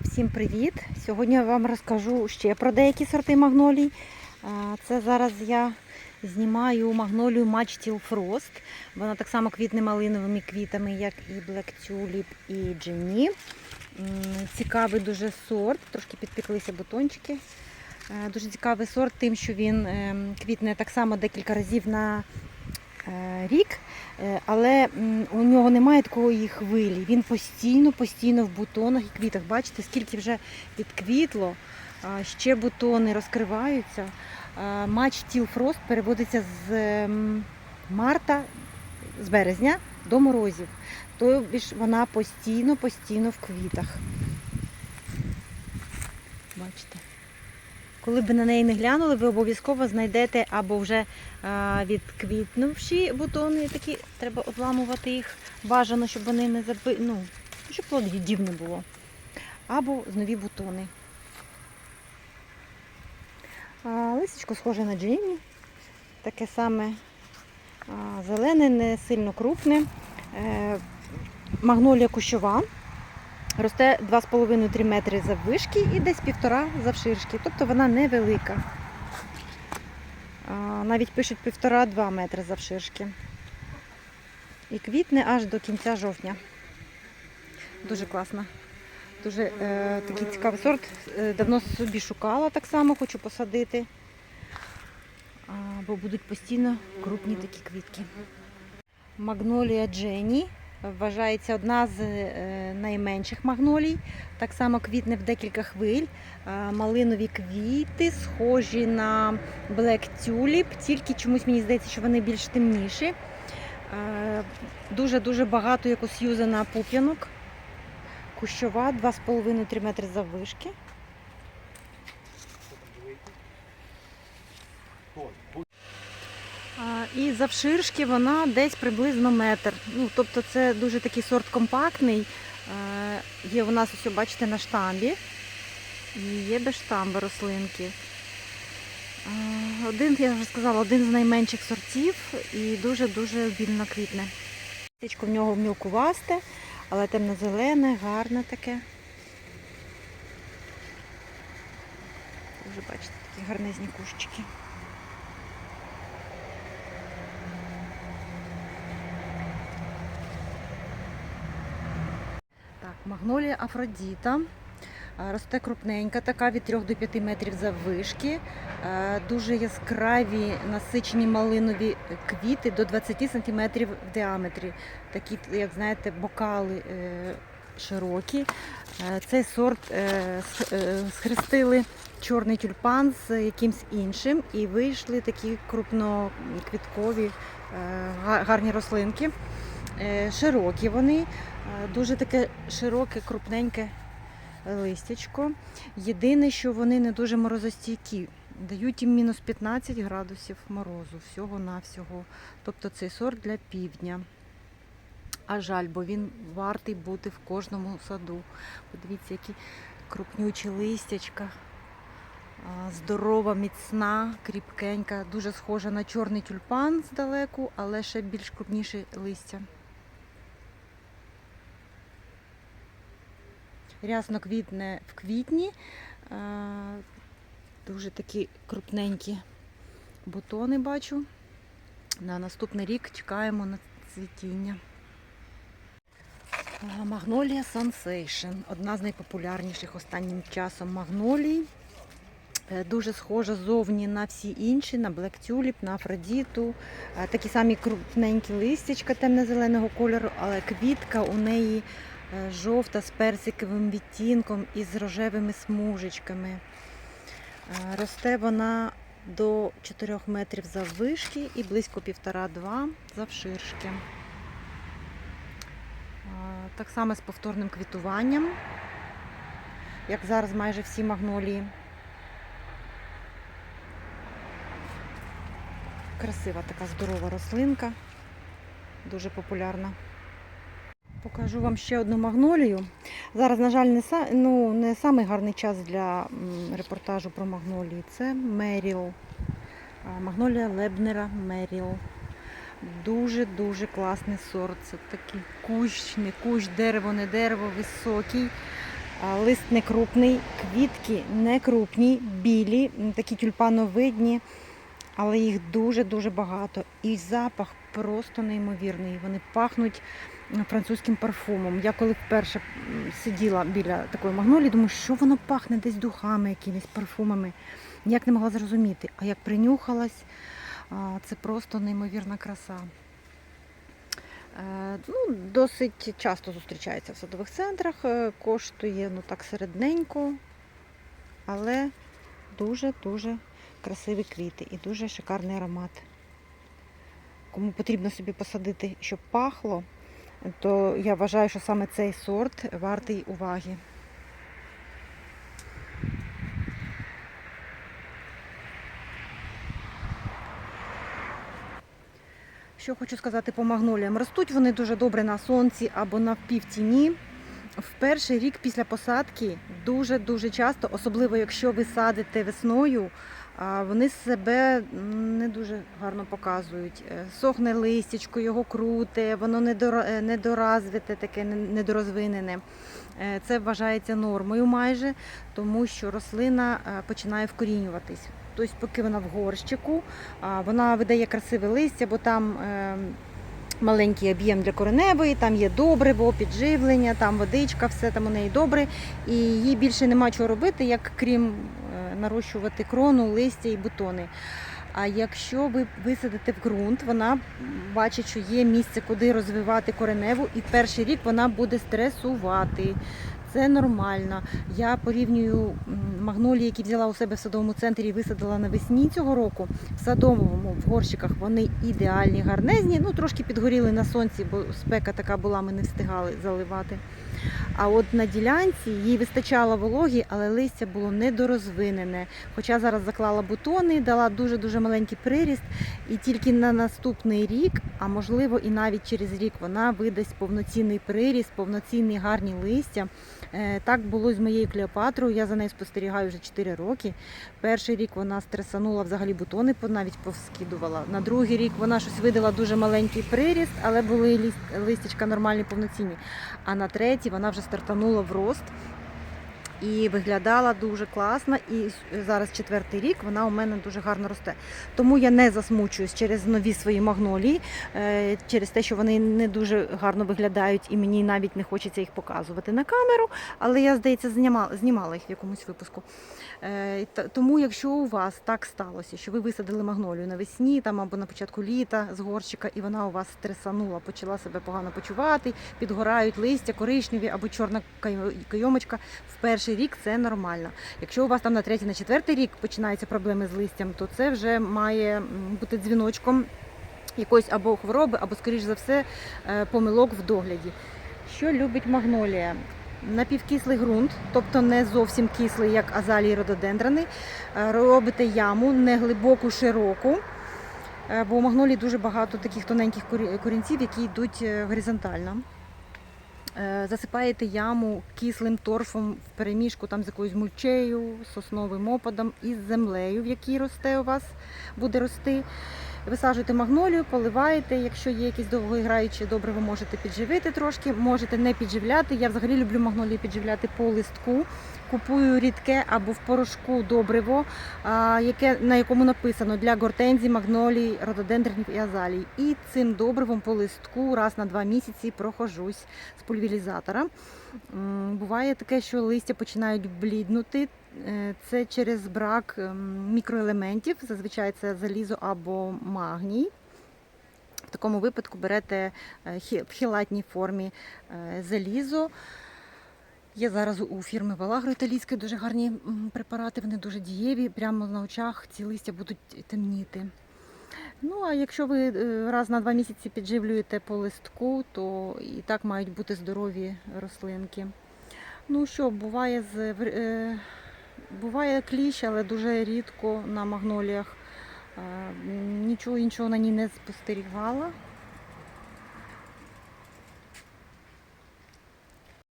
Всім привіт! Сьогодні я вам розкажу ще про деякі сорти магнолій. Це зараз я знімаю магнолію Match Frost. Вона так само квітне малиновими квітами, як і Black Tulip і Jenny. Цікавий дуже сорт, трошки підпіклися бутончики. Е, Дуже цікавий сорт, тим, що він ем, квітне так само декілька разів на рік, Е, але у нього немає такої хвилі. Він постійно, постійно в бутонах і квітах. Бачите, скільки вже відквітло, ще бутони розкриваються. Матч Тіл Фрост переводиться з марта, з березня до морозів. Тобто ж вона постійно, постійно в квітах. Бачите. Коли б на неї не глянули, ви обов'язково знайдете або вже відквітнувші бутони, такі треба обламувати їх. Бажано, щоб вони не заби... ну, щоб плодів не було. Або нові бутони. Лисичко схоже на джині. Таке саме зелене, не сильно крупне. Е, магнолія кущова. Росте 2,5-3 метри заввишки і десь півтора завширшки. Тобто вона невелика. Навіть пишуть півтора-два метри завширшки. І квітне аж до кінця жовтня. Дуже класно. Дуже е, такий цікавий сорт. Е, давно собі шукала так само, хочу посадити. Бо будуть постійно крупні такі квітки. Магнолія Дженні вважається одна з е, найменших магнолій. Так само квітне в декілька хвиль. Е, Малинові квіти, схожі на Black Tulip, тільки чомусь мені здається, що вони більш темніші. Е, Дуже-дуже багато якось юзана пуп'янок. Кущова 2,5-3 метри заввишки. А, І завширшки вона десь приблизно метр. Ну, тобто це дуже такий сорт компактний. Е, Є у нас ось, бачите, на штамбі. І є без штамби рослинки. Е, Один, я вже сказала, один з найменших сортів і дуже-дуже вільно квітне. Листячко в нього мілкувасте, але темно-зелене, гарне таке. Дуже бачите, такі гарнезні кущики. Так, магнолія Афродіта. Росте крупненька, така від 3 до 5 метрів заввишки. Дуже яскраві насичені малинові квіти до 20 сантиметрів в діаметрі. Такі, як знаєте, бокали е, широкі. Цей сорт е, е, схрестили чорний тюльпан з якимсь іншим і вийшли такі крупноквіткові гарні рослинки. Широкі вони, дуже таке широке, крупненьке листячко. Єдине, що вони не дуже морозостійкі. Дають їм мінус 15 градусів морозу всього-навсього. Тобто цей сорт для півдня. А жаль, бо він вартий бути в кожному саду. Подивіться, які крупнючі листячка. Здорова, міцна, кріпкенька, дуже схожа на чорний тюльпан здалеку, але ще більш крупніше листя. Рясно квітне в квітні. Е, Дуже такі крупненькі бутони бачу. На наступний рік чекаємо на цвітіння. Е, Магнолія Sensation. Одна з найпопулярніших останнім часом магнолій. Е, Дуже схожа зовні на всі інші, на Black Tulip, на Афродіту. Такі самі крупненькі листячка темно-зеленого кольору, але квітка у неї жовта з персиковим відтінком і з рожевими смужечками. Е, Росте вона до 4 метрів заввишки і близько 1,5-2 завширшки. Е, Так само з повторним квітуванням, як зараз майже всі магнолії. Красива така здорова рослинка, дуже популярна. Покажу вам ще одну магнолію. Зараз, на жаль, не, ну, не самий гарний час для репортажу про магнолії. Це Меріл. Магнолія Лебнера Меріл. Дуже-дуже класний сорт. Це такий кущ, не кущ, дерево, не дерево, високий. Лист не крупний, квітки не крупні, білі, такі тюльпановидні, але їх дуже-дуже багато. І запах просто неймовірний. Вони пахнуть французьким парфумом. Я коли вперше сиділа біля такої магнолії, думаю, що воно пахне десь духами, якимись парфумами. Ніяк не могла зрозуміти. А як принюхалась, це просто неймовірна краса. Е, Ну, досить часто зустрічається в садових центрах, е, коштує ну так середненько, але дуже-дуже красиві квіти і дуже шикарний аромат. Кому потрібно собі посадити, щоб пахло, то я вважаю, що саме цей сорт вартий уваги. Що хочу сказати по магноліям. Ростуть вони дуже добре на сонці або на впівтіні. В перший рік після посадки дуже-дуже часто, особливо якщо ви садите весною, вони себе не дуже гарно показують. Е, Сохне листячко, його круте, воно е, недоразвите, таке недорозвинене. Е, Це вважається нормою майже, тому що рослина починає вкорінюватись. Тобто, поки вона в горщику, вона видає красиве листя, бо там е, маленький об'єм для кореневої, там є добриво, підживлення, там водичка, все там у неї добре. І їй більше нема чого робити, як крім нарощувати крону, листя і бутони. А якщо ви висадите в ґрунт, вона бачить, що є місце, куди розвивати кореневу, і перший рік вона буде стресувати. Це нормально. Я порівнюю магнолії, які взяла у себе в садовому центрі і висадила навесні цього року. В садовому в горщиках вони ідеальні, гарнезні. Ну трошки підгоріли на сонці, бо спека така була, ми не встигали заливати. А от на ділянці їй вистачало вологі, але листя було недорозвинене. Хоча зараз заклала бутони, дала дуже-дуже маленький приріст, і тільки на наступний рік, а можливо і навіть через рік, вона видасть повноцінний приріст, повноцінні гарні листя. Е, Так було з моєю Клеопатрою. Я за нею спостерігаю вже 4 роки. Перший рік вона стресанула взагалі бутони, навіть повскидувала. На другий рік вона щось видала дуже маленький приріст, але були листячка нормальні, повноцінні. А на третій вона вже стартанула в рост. І виглядала дуже класно. І зараз четвертий рік вона у мене дуже гарно росте. Тому я не засмучуюсь через нові свої магнолії, е, через те, що вони не дуже гарно виглядають, і мені навіть не хочеться їх показувати на камеру. Але я, здається, знімала, їх в якомусь випуску. Е, Тому, якщо у вас так сталося, що ви висадили магнолію навесні там або на початку літа з горщика, і вона у вас стресанула, почала себе погано почувати, підгорають листя, коричневі або чорна кайомочка, в перший рік це нормально. Якщо у вас там на третій, на четвертий рік починаються проблеми з листям, то це вже має бути дзвіночком якоїсь або хвороби, або, скоріш за все, е, помилок в догляді. Що любить магнолія? Напівкислий ґрунт, тобто не зовсім кислий, як азалії рододендрани. Е, Робите яму не глибоку, широку. е, Бо у магнолії дуже багато таких тоненьких корі- корінців, які йдуть горизонтально. Е, Засипаєте яму кислим торфом в переміжку там з якоюсь мульчею, сосновим опадом і з землею, в якій росте у вас буде рости. Висаджуєте магнолію, поливаєте. Якщо є якісь довгоіграючі добре, ви можете підживити трошки, можете не підживляти. Я взагалі люблю магнолію підживляти по листку. Купую рідке або в порошку добриво, яке, на якому написано для гортензій, магнолій, рододендренів і азалій. І цим добривом по листку раз на два місяці прохожусь з пульверізатора. Буває таке, що листя починають бліднути. Е, Це через брак ем, мікроелементів, зазвичай це залізо або магній. В такому випадку берете е, в хілатній формі е, залізо. Є зараз у фірми Валагро італійської дуже гарні препарати, вони дуже дієві. Прямо на очах ці листя будуть темніти. Ну, а якщо ви е, раз на два місяці підживлюєте по листку, то і так мають бути здорові рослинки. Ну що, буває з е, буває кліщ, але дуже рідко на магноліях. Нічого іншого на ній не спостерігала.